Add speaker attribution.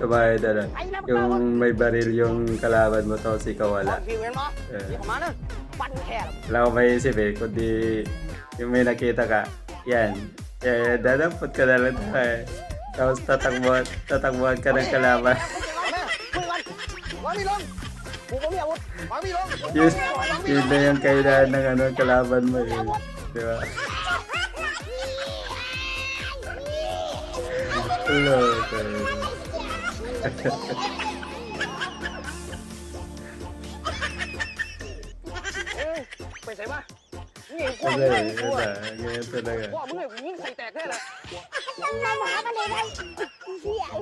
Speaker 1: Kabahay na lang. Yung may baril yung kalaban mo,
Speaker 2: tapos ikaw eh. wala. Eh,
Speaker 1: wala ko maisip eh, kundi yung may nakita ka, yan. Eh, dadampot ka na lang tayo. Tapos tatakbuhan, tatakbuhan ka ng kalaban. yun, yun na yung kailangan ng ano, kalaban mo eh. Di ba? ลย
Speaker 2: เลยไปไหมานี่กว่าเลยกเย
Speaker 1: เป็นไร
Speaker 2: กันว่ามึงเลยยิงใส่แตกแค่ไหนย
Speaker 3: มันมาหาประเด็น
Speaker 1: อ้
Speaker 3: เหี้ยไอ้